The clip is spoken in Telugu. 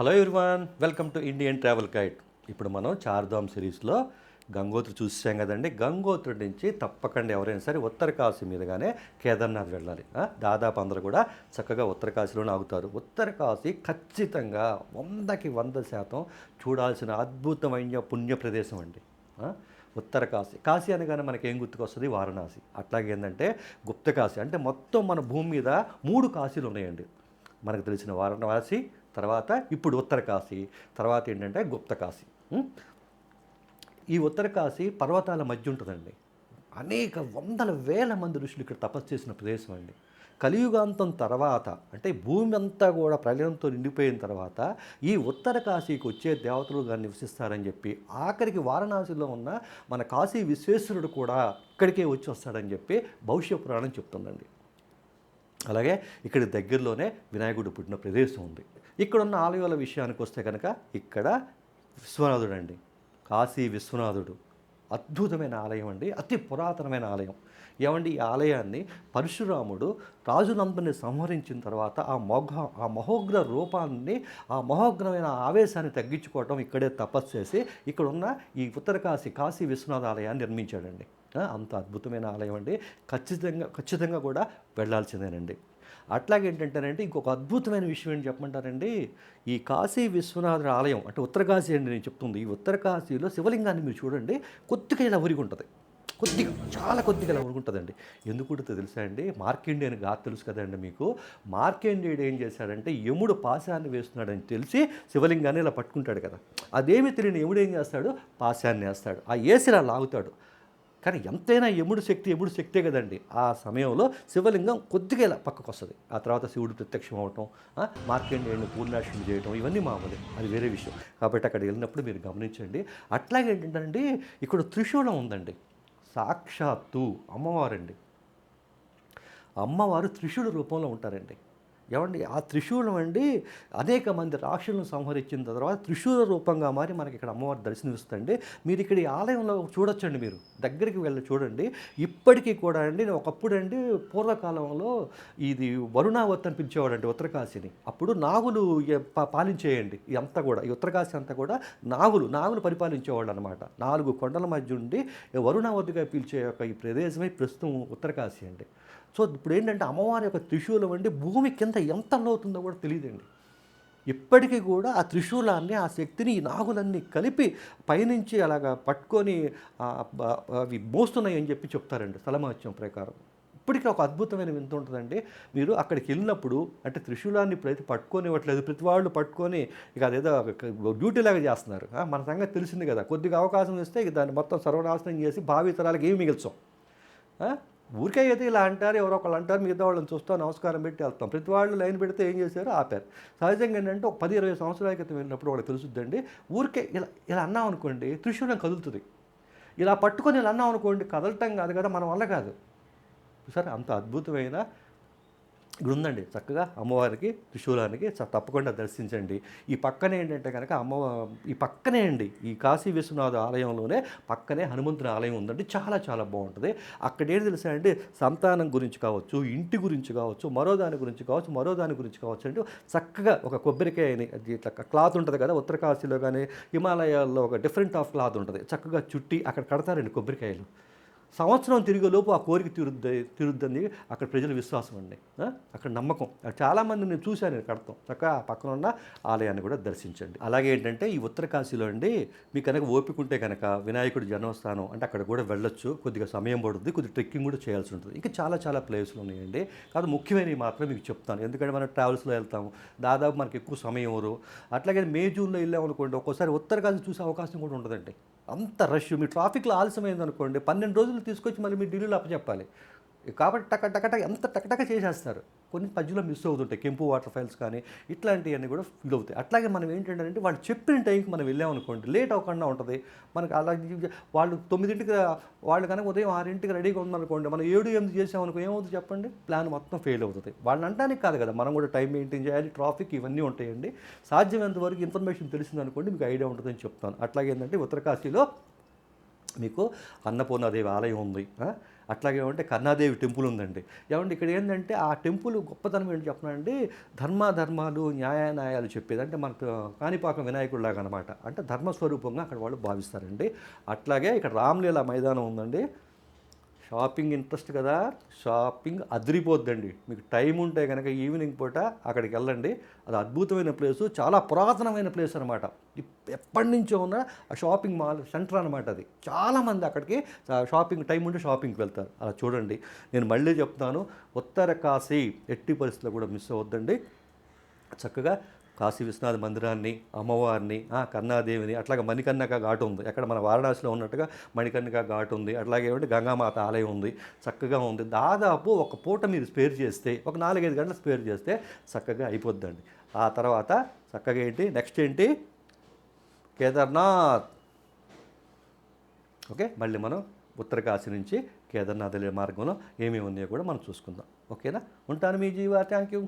Hello everyone welcome to Indian travel guide ఇప్పుడు మనం చార్ధామ్ సిరీస్లో గంగోత్రి చూసాం కదండి. గంగోత్రి నుంచి తప్పకుండా ఎవరైనా సరే ఉత్తర కాశీ మీదుగానే కేదార్నాథ్ వెళ్ళాలి. దాదాపు అందరూ కూడా చక్కగా ఉత్తర కాశీలోనే ఆగుతారు. ఉత్తర కాశీ ఖచ్చితంగా వందకి వంద శాతం చూడాల్సిన అద్భుతమైన పుణ్య ప్రదేశం అండి. ఆ, ఉత్తర కాశీ కాశీ అనగానే మనకి ఏం గుర్తుకొస్తుంది? వారణాసి. అట్లాగే ఏంటంటే గుప్త కాశీ అంటే మొత్తం మన భూమి మీద మూడు కాశీలు ఉన్నాయండి. మనకు తెలిసిన వారణాసి తర్వాత ఇప్పుడు ఉత్తర కాశీ తర్వాత ఏంటంటే గుప్త కాశీ. ఈ ఉత్తర కాశీ పర్వతాల మధ్య ఉంటుందండి. అనేక వందల వేల మంది ఋషులు ఇక్కడ తపస్సు చేసిన ప్రదేశం అండి. కలియుగాంతం తర్వాత అంటే భూమి అంతా కూడా ప్రళయంతో నిండిపోయిన తర్వాత ఈ ఉత్తర కాశీకి వచ్చే దేవతలు కానీ నివసిస్తారని చెప్పి ఆఖరికి వారణాసిలో ఉన్న మన కాశీ విశ్వేశ్వరుడు కూడా ఇక్కడికే వచ్చి వస్తాడని చెప్పి భవిష్య పురాణం చెప్తుందండి. అలాగే ఇక్కడ దగ్గరలోనే వినాయకుడు పుట్టిన ప్రదేశం ఉంది. ఇక్కడ ఉన్న ఆలయాల విషయానికి వస్తే కనుక ఇక్కడ విశ్వనాథుడు అండి కాశీ విశ్వనాథుడు. అద్భుతమైన ఆలయం అండి. అతి పురాతనమైన ఆలయం. ఏమండి? ఈ ఆలయాన్ని పరశురాముడు రాజులందరినీ సంహరించిన తర్వాత ఆ మొఘ ఆ మహోగ్ర రూపాన్ని ఆ మహోగ్రమైన ఆవేశాన్ని తగ్గించుకోవటం ఇక్కడే తపస్సు చేసి ఇక్కడున్న ఈ ఉత్తరకాశి కాశీ విశ్వనాథ ఆలయాన్ని నిర్మించాడండి. అంత అద్భుతమైన ఆలయం అండి. ఖచ్చితంగా ఖచ్చితంగా కూడా వెళ్ళాల్సిందేనండి. అట్లాగే ఇంకొక అద్భుతమైన విషయం ఏంటి చెప్పమంటారండి ఈ కాశీ విశ్వనాథుడి ఆలయం అంటే ఉత్తర కాశీ అండి నేను చెప్తుంది. ఈ ఉత్తర కాశీలో శివలింగాన్ని మీరు చూడండి కొద్దిగా ఇలా ఉరిగి ఉంటుంది కొద్దిగా చాలా కొద్దిగా ఇలా ఉరుకుంటుందండి ఎందుకు తెలుసా అండి? మార్కెండేయన్ గాథ తెలుసు కదండి మీకు? మార్కెండేయుడు ఏం చేశాడంటే యముడు పాశాన్ని వేస్తున్నాడని తెలిసి శివలింగాన్ని ఇలా పట్టుకుంటాడు కదా. అదేమి తెలియని యముడు ఏం చేస్తాడు? పాశాన్ని వేస్తాడు. ఆ ఏసిలా లాగుతాడు. కానీ ఎంతైనా యముడు శక్తి యముడు శక్తే కదండి. ఆ సమయంలో శివలింగం కొద్దిగా ఇలా పక్కకు వస్తుంది ఆ తర్వాత శివుడు ప్రత్యక్షం అవటం ఆ, మార్కండేయుని పూర్ణాశనం చేయటం ఇవన్నీ మామూలే. అది వేరే విషయం. కాబట్టి అక్కడ వెళ్ళినప్పుడు మీరు గమనించండి. అట్లాగే ఏంటంటే ఇక్కడ త్రిశూలం ఉందండి. సాక్షాత్తు అమ్మవారండి. అమ్మవారు త్రిశూల రూపంలో ఉంటారండి. ఏమండి? ఆ త్రిశూలం అండి అనేక మంది రాక్షులను సంహరించిన తర్వాత త్రిశూల రూపంగా మారి మనకి ఇక్కడ అమ్మవారి దర్శనమిస్తుంది మీరు ఇక్కడ ఈ ఆలయంలో చూడొచ్చండి మీరు. దగ్గరికి వెళ్ళి చూడండి. ఇప్పటికీ కూడా అండి ఒకప్పుడు అండి పూర్వకాలంలో ఇది వరుణావత్ అని పిలిచేవాడండి ఉత్తరకాశిని. అప్పుడు నాగులు పాలించేయండి. ఇదంతా కూడా ఈ ఉత్తరకాశి అంతా కూడా నాగులు నాగులు పరిపాలించేవాళ్ళు అనమాట నాలుగు కొండల మధ్య ఉండి వరుణావతిగా పిలిచే యొక్క ఈ ప్రదేశమే ప్రస్తుతం ఉత్తరకాశి అండి. సో ఇప్పుడు ఏంటంటే అమ్మవారి యొక్క త్రిశూలం అండి భూమి కింద ఎంత లోతుందో కూడా తెలియదండి. ఇప్పటికీ కూడా ఆ త్రిశూలాన్ని ఆ శక్తిని ఈ నాగులన్నీ కలిపి పైనుంచి అలాగా పట్టుకొని అవి మోస్తున్నాయి అని చెప్పి చెప్తారండి స్థలమహత్యం ప్రకారం. ఇప్పటికీ ఒక అద్భుతమైన వింత ఉంటుందండి. మీరు అక్కడికి వెళ్ళినప్పుడు అంటే త్రిశూలాన్ని ఇప్పుడైతే పట్టుకొనివ్వట్లేదు ప్రతి వాళ్ళు పట్టుకొని ఇక అదేదో డ్యూటీ లాగా చేస్తున్నారు. మన సంగతి తెలిసింది కదా. కొద్దిగా అవకాశం ఇస్తే ఇక దాన్ని మొత్తం సర్వనాశనం చేసి భావి తరాలకు ఏమి మిగిల్చాం. ఊరికే అయితే ఇలా అంటారు ఎవరో ఒకళ్ళు అంటారు మిగతా వాళ్ళని చూస్తాం నమస్కారం పెట్టి వెళ్తాం. ప్రతి వాళ్ళు లైన్ పెడితే ఏం చేశారు ఆపారు. సహజంగా ఏంటంటే ఒక పది ఇరవై సంవత్సరాల క్రితం వెళ్ళినప్పుడు వాళ్ళకి తెలుసుద్దండి ఊరికే ఇలా ఇలా అన్నాం అనుకోండి త్రిశూలం కదులుతుంది. ఇలా పట్టుకొని ఇలా అన్నాం అనుకోండి కదలటం కాదు కదా మన వల్ల కాదు. సరే అంత అద్భుతమైన ఇక్కడ ఉందండి చక్కగా అమ్మవారికి త్రిశూలానికి తప్పకుండా దర్శించండి. ఈ పక్కనే ఏంటంటే కనుక అమ్మ ఈ పక్కనే అండి ఈ కాశీ విశ్వనాథ ఆలయంలోనే పక్కనే హనుమంతుని ఆలయం ఉందండి. చాలా చాలా బాగుంటుంది. అక్కడ ఏంటి తెలుసా అండి? సంతానం గురించి కావచ్చు ఇంటి గురించి కావచ్చు మరో దాని గురించి కావచ్చు మరో దాని గురించి కావచ్చు అంటే చక్కగా ఒక కొబ్బరికాయని ఇట్లా క్లాత్ ఉంటుంది కదా ఉత్తర కాశీలో కానీ హిమాలయాల్లో ఒక డిఫరెంట్ ఆఫ్ క్లాత్ ఉంటుంది. చక్కగా చుట్టి అక్కడ కడతారండి కొబ్బరికాయలు. సంవత్సరం తిరిగేలోపు ఆ కోరిక తీరుద్ది తీరుద్దని అక్కడ ప్రజల విశ్వాసం అండి. అక్కడ నమ్మకం. చాలామంది నేను చూశాను నేను కడతాం. చక్కగా ఆ పక్కన ఉన్న ఆలయాన్ని కూడా దర్శించండి. అలాగే ఏంటంటే ఈ ఉత్తరకాశీలో అండి మీకు కనుక ఓపిక ఉంటే కనుక వినాయకుడి జన్మస్థానం అంటే అక్కడ కూడా వెళ్ళొచ్చు. కొద్దిగా సమయం పడుతుంది కొద్దిగా ట్రెక్కింగ్ కూడా చేయాల్సి ఉంటుంది. ఇంకా చాలా చాలా ప్లేసులు ఉన్నాయండి. కాదు ముఖ్యమైనవి మాత్రం మీకు చెప్తాను. ఎందుకంటే మనం ట్రావెల్స్లో వెళ్తాము దాదాపు మనకి ఎక్కువ సమయం ఎవరు అట్లాగే మే జూన్లో వెళ్ళామనుకోండి ఒక్కోసారి ఉత్తరకాశీ చూసే అవకాశం కూడా ఉండదండి. అంత రష్ మీ ట్రాఫిక్లో ఆలస్యమైంది అనుకోండి పన్నెండు రోజులు తీసుకొచ్చి మళ్ళీ మీరు ఢిల్లీలో అప్పచెప్పాలి. కాబట్టి టక టకటక ఎంత టకటక చేసేస్తారు. కొన్ని మధ్యలో మిస్ అవుతుంటాయి. కెంపు వాటర్ ఫైల్స్ కానీ ఇట్లాంటివన్నీ కూడా ఫీల్ అవుతాయి. అట్లాగే మనం ఏంటంటే వాళ్ళు చెప్పిన టైంకి మనం వెళ్ళామనుకోండి లేట్ అవ్వకుండా ఉంటుంది. మనకి అలా వాళ్ళు తొమ్మిదింటికి వాళ్ళు కనుక ఉదయం ఆరింటికి రెడీగా ఉందనుకోండి మనం ఏడు ఎనిమిది చేసామనుకో ఏమవుతుంది చెప్పండి? ప్లాన్ మొత్తం ఫెయిల్ అవుతుంది. వాళ్ళని అంటానికి కాదు కదా మనం కూడా టైం మెయింటైన్ చేయాలి ట్రాఫిక్ ఇవన్నీ ఉంటాయండి. సాధ్యమైనంత వరకు ఇన్ఫర్మేషన్ తెలిసిందనుకోండి మీకు ఐడియా ఉంటుందని చెప్తాను. అట్లాగే ఏంటంటే ఉత్తరకాశీలో మీకు అన్నపూర్ణాదేవి ఆలయం ఉంది. అట్లాగే ఏమంటే కన్నాదేవి టెంపుల్ ఉందండి. ఏమంటే ఇక్కడ ఏంటంటే ఆ టెంపుల్ గొప్పతనం ఏంటి చెప్పనండి? ధర్మాధర్మాలు న్యాయాన్యాయాలు చెప్పేది. అంటే మనకు కాణిపాకం వినాయకుడిలాగా అనమాట అంటే ధర్మస్వరూపంగా అక్కడ వాళ్ళు భావిస్తారండి. అట్లాగే ఇక్కడ రామ్లీలా మైదానం ఉందండి. షాపింగ్ ఇంట్రెస్ట్ కదా షాపింగ్ అదిరిపోద్దండి. మీకు టైం ఉంటే కనుక ఈవినింగ్ పూట అక్కడికి వెళ్ళండి. అది అద్భుతమైన ప్లేసు చాలా పురాతనమైన ప్లేస్ అనమాట ఎప్పటి నుంచో ఉన్న ఆ షాపింగ్ మాల్ సెంటర్ అనమాట అది. చాలామంది అక్కడికి షాపింగ్ టైం ఉంటే షాపింగ్కి వెళ్తారు. అలా చూడండి. నేను మళ్ళీ చెప్తాను ఉత్తర కాశీ ఎట్టి పరిస్థితుల్లో కూడా మిస్ అవద్దండి చక్కగా కాశీ విశ్వనాథ మందిరాన్ని అమ్మవారిని ఆ, కన్నాదేవిని అట్లాగే మణికర్ణిక ఘాట్ ఉంది. అక్కడ మన వారణాసిలో ఉన్నట్టుగా మణికర్ణిక ఘాట్ ఉంది. అట్లాగే గంగామాత ఆలయం ఉంది. చక్కగా ఉంది. దాదాపు ఒక పూట మీరు స్పేర్ చేస్తే ఒక నాలుగైదు గంటలు స్పేర్ చేస్తే చక్కగా అయిపోద్దండి. ఆ తర్వాత చక్కగా ఏంటి? నెక్స్ట్ ఏంటి? కేదార్నాథ్. ఓకే? మళ్ళీ మనం ఉత్తరకాశి నుంచి కేదార్నాథ్ వెళ్ళే మార్గంలో ఏమేమి ఉన్నాయో కూడా మనం చూసుకుందాం. ఓకేనా? ఉంటాను మీ జీవా. Thank you.